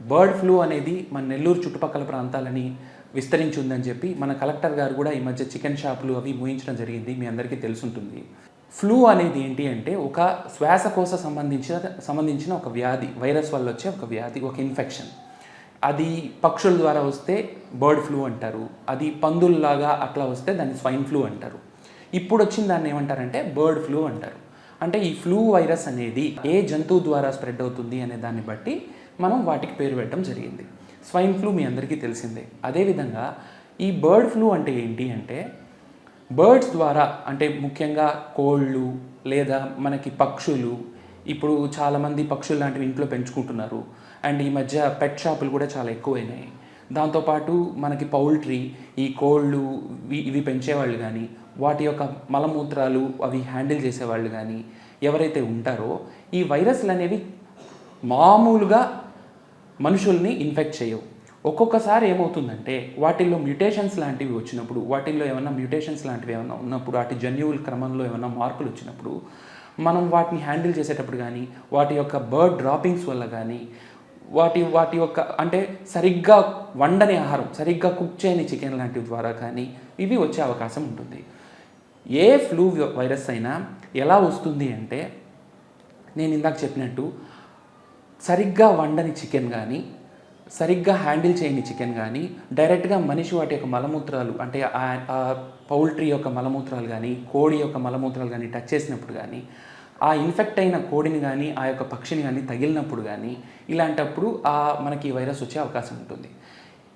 Bird flu అనేది మన నెల్లూరు చుట్టుపక్కల ప్రాంతాలని విస్తరించి ఉందని చెప్పి మన కలెక్టర్ గారు కూడా ఈ మధ్య చికెన్ షాపులు అవి మూయించడం జరిగింది మీ అందరికీ తెలుసుంటుంది. ఫ్లూ అనేది ఏంటి అంటే ఒక శ్వాసకోశ సంబంధించిన సంబంధించిన ఒక వ్యాధి వైరస్ వల్ల వచ్చే ఒక వ్యాధి ఒక ఇన్ఫెక్షన్. అది పక్షుల ద్వారా వస్తే బర్డ్ ఫ్లూ అంటారు అది పందుల్లాగా అట్లా వస్తే దాన్ని స్వైన్ ఫ్లూ అంటారు. ఇప్పుడు వచ్చిన దాన్ని ఏమంటారంటే బర్డ్ ఫ్లూ అంటారు. అంటే ఈ ఫ్లూ వైరస్ అనేది ఏ జంతువు ద్వారా స్ప్రెడ్ అవుతుంది అనే దాన్ని బట్టి మనం వాటికి పేరు పెట్టడం జరిగింది. స్వైన్ ఫ్లూ మీ అందరికీ తెలిసిందే. అదేవిధంగా ఈ బర్డ్ ఫ్లూ అంటే ఏంటి అంటే బర్డ్స్ ద్వారా అంటే ముఖ్యంగా కోళ్ళు లేదా మనకి పక్షులు ఇప్పుడు చాలామంది పక్షులు లాంటివి ఇంట్లో పెంచుకుంటున్నారు. అండ్ ఈ మధ్య పెట్ షాపులు కూడా చాలా ఎక్కువైనాయి. దాంతోపాటు మనకి పౌల్ట్రీ ఈ కోళ్ళు ఇవి పెంచేవాళ్ళు కానీ వాటి యొక్క మలమూత్రాలు అవి హ్యాండిల్ చేసేవాళ్ళు కానీ ఎవరైతే ఉంటారో ఈ వైరస్లు అనేవి మామూలుగా మనుషుల్ని ఇన్ఫెక్ట్ చేయవు. ఒక్కొక్కసారి ఏమవుతుందంటే వాటిల్లో మ్యూటేషన్స్ లాంటివి వచ్చినప్పుడు వాటిల్లో ఏమైనా మ్యూటేషన్స్ లాంటివి ఏమైనా ఉన్నప్పుడు వాటి జన్యువుల క్రమంలో ఏమైనా మార్పులు వచ్చినప్పుడు మనం వాటిని హ్యాండిల్ చేసేటప్పుడు కానీ వాటి యొక్క బర్డ్ డ్రాపింగ్స్ వల్ల కానీ వాటి వాటి యొక్క అంటే సరిగ్గా వండని ఆహారం సరిగ్గా కుక్ చేయని చికెన్ లాంటివి ద్వారా కానీ ఇవి వచ్చే అవకాశం ఉంటుంది. ఏ ఫ్లూ వైరస్ అయినా ఎలా వస్తుంది అంటే నేను ఇందాక చెప్పినట్టు సరిగ్గా వండని చికెన్ కానీ సరిగ్గా హ్యాండిల్ చేయని చికెన్ కానీ డైరెక్ట్గా మనిషి వాటి యొక్క మలమూత్రాలు అంటే ఆ- పౌల్ట్రీ యొక్క మలమూత్రాలు కానీ కోడి యొక్క మలమూత్రాలు కానీ టచ్ చేసినప్పుడు కానీ ఆ ఇన్ఫెక్ట్ అయిన కోడిని కానీ ఆ యొక్క పక్షిని కానీ తగిలినప్పుడు కానీ ఇలాంటప్పుడు ఆ మనకి వైరస్ వచ్చే అవకాశం ఉంటుంది.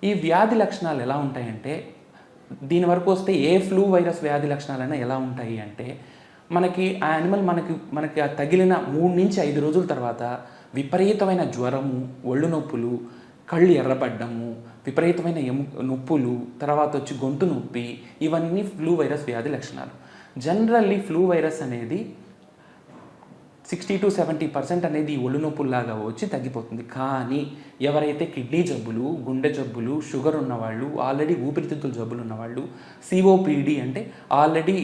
ఈ వ్యాధి లక్షణాలు ఎలా ఉంటాయంటే దీని వరకు వస్తే ఏ ఫ్లూ వైరస్ వ్యాధి లక్షణాలైనా ఎలా ఉంటాయి అంటే మనకి ఆ యానిమల్ మనకి మనకి ఆ తగిలిన మూడు నుంచి ఐదు రోజుల తర్వాత విపరీతమైన జ్వరము ఒళ్ళు నొప్పులు కళ్ళు ఎర్రపడ్డము విపరీతమైన ఎము నొప్పులు తర్వాత వచ్చి గొంతు నొప్పి ఇవన్నీ ఫ్లూ వైరస్ వ్యాధి లక్షణాలు. జనరల్లీ ఫ్లూ వైరస్ అనేది సిక్స్టీ టు సెవెంటీ పర్సెంట్ అనేది ఒళ్ళు నొప్పుల్లాగా వచ్చి తగ్గిపోతుంది. కానీ ఎవరైతే కిడ్నీ జబ్బులు గుండె జబ్బులు షుగర్ ఉన్నవాళ్ళు ఆల్రెడీ ఊపిరితిత్తుల జబ్బులు ఉన్నవాళ్ళు సిఓపిడి అంటే ఆల్రెడీ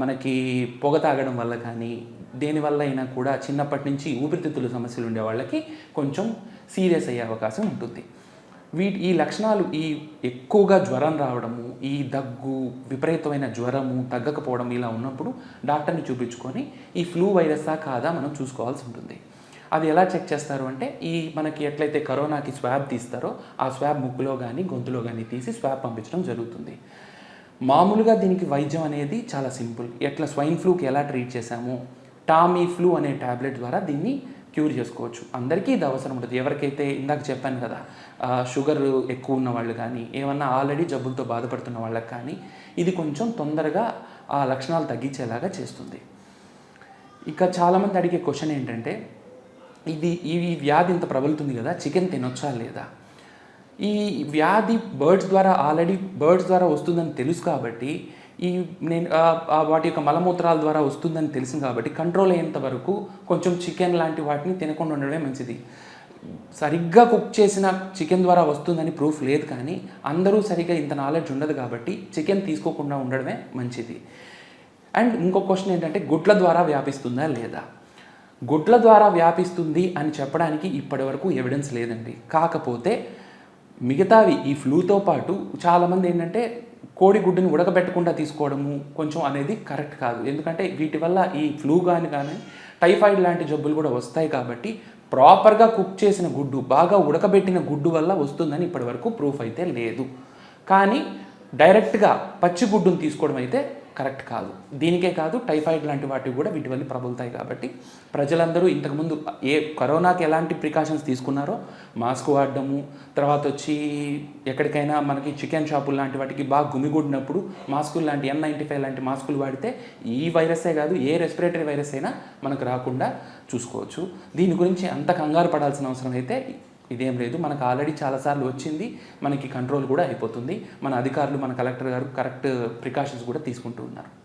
మనకి పొగ తాగడం వల్ల కానీ దేనివల్ల అయినా కూడా చిన్నప్పటి నుంచి ఊపిరితిత్తుల సమస్యలు ఉండే వాళ్ళకి కొంచెం సీరియస్ అయ్యే అవకాశం ఉంటుంది. వీటి ఈ లక్షణాలు ఈ ఎక్కువగా జ్వరం రావడము ఈ దగ్గు విపరీతమైన జ్వరము తగ్గకపోవడం ఇలా ఉన్నప్పుడు డాక్టర్ని చూపించుకొని ఈ ఫ్లూ వైరస్సా కాదా మనం చూసుకోవాల్సి ఉంటుంది. అది ఎలా చెక్ చేస్తారు అంటే ఈ మనకి ఎట్లయితే కరోనాకి స్వాబ్ తీస్తారో ఆ స్వాబ్ ముక్కులో కానీ గొంతులో కానీ తీసి స్వాబ్ పంపించడం జరుగుతుంది. మామూలుగా దీనికి వైద్యం అనేది చాలా సింపుల్. ఎట్లా స్వైన్ ఫ్లూకి ఎలా ట్రీట్ చేశామో టామీ ఫ్లూ అనే ట్యాబ్లెట్ ద్వారా దీన్ని క్యూర్ చేసుకోవచ్చు. అందరికీ ఇది అవసరం ఉంటుంది. ఎవరికైతే ఇందాక చెప్పాను కదా షుగర్ ఎక్కువ ఉన్న వాళ్ళు కానీ ఏమన్నా ఆల్రెడీ జబ్బులతో బాధపడుతున్న వాళ్ళకి కానీ ఇది కొంచెం తొందరగా ఆ లక్షణాలు తగ్గించేలాగా చేస్తుంది. ఇక చాలామంది అడిగే క్వశ్చన్ ఏంటంటే ఇది ఈ వ్యాధి ఇంత ప్రబలుతుంది కదా చికెన్ తినొచ్చా లేదా? ఈ వ్యాధి బర్డ్స్ ద్వారా ఆల్రెడీ బర్డ్స్ ద్వారా వస్తుందని తెలుసు కాబట్టి ఈ నేను వాటి యొక్క మలమూత్రాల ద్వారా వస్తుందని తెలిసింది కాబట్టి కంట్రోల్ అయ్యేంత వరకు కొంచెం చికెన్ లాంటి వాటిని తినకుండా ఉండడమే మంచిది. సరిగ్గా కుక్ చేసిన చికెన్ ద్వారా వస్తుందని ప్రూఫ్ లేదు కానీ అందరూ సరిగ్గా ఇంత నాలెడ్జ్ ఉండదు కాబట్టి చికెన్ తీసుకోకుండా ఉండడమే మంచిది. అండ్ ఇంకో క్వశ్చన్ ఏంటంటే గుడ్ల ద్వారా వ్యాపిస్తుందా లేదా? గుడ్ల ద్వారా వ్యాపిస్తుంది అని చెప్పడానికి ఇప్పటివరకు ఎవిడెన్స్ లేదండి. కాకపోతే మిగతావి ఈ ఫ్లూతో పాటు చాలామంది ఏంటంటే కోడి గుడ్డుని ఉడకబెట్టకుండా తీసుకోవడము కొంచెం అనేది కరెక్ట్ కాదు. ఎందుకంటే వీటి వల్ల ఈ ఫ్లూ కానీ కానీ టైఫాయిడ్ లాంటి జబ్బులు కూడా వస్తాయి కాబట్టి ప్రాపర్గా కుక్ చేసిన గుడ్డు బాగా ఉడకబెట్టిన గుడ్డు వల్ల వస్తుందని ఇప్పటివరకు ప్రూఫ్ అయితే లేదు. కానీ డైరెక్ట్గా పచ్చి గుడ్డును తీసుకోవడం అయితే కరెక్ట్ కాదు. దీనికే కాదు టైఫాయిడ్ లాంటి వాటికి కూడా వీటి వల్ల ప్రబలుతాయి కాబట్టి ప్రజలందరూ ఇంతకుముందు ఏ కరోనాకి ఎలాంటి ప్రికాషన్స్ తీసుకున్నారో మాస్క్ వాడడము తర్వాత వచ్చి ఎక్కడికైనా మనకి చికెన్ షాపులు లాంటి వాటికి బాగా గుమిగూడినప్పుడు మాస్కులు లాంటి ఎన్ నైంటీ ఫైవ్ లాంటి మాస్కులు వాడితే ఈ వైరసే కాదు ఏ రెస్పిరేటరీ వైరస్ అయినా మనకు రాకుండా చూసుకోవచ్చు. దీని గురించి అంత కంగారు పడాల్సిన అవసరం అయితే ఇదేం లేదు. మనకు ఆల్రెడీ చాలాసార్లు వచ్చింది. మనకి కంట్రోల్ కూడా అయిపోతుంది. మన అధికారులు మన కలెక్టర్ గారు కరెక్ట్ ప్రికాషన్స్ కూడా తీసుకుంటూ ఉన్నారు.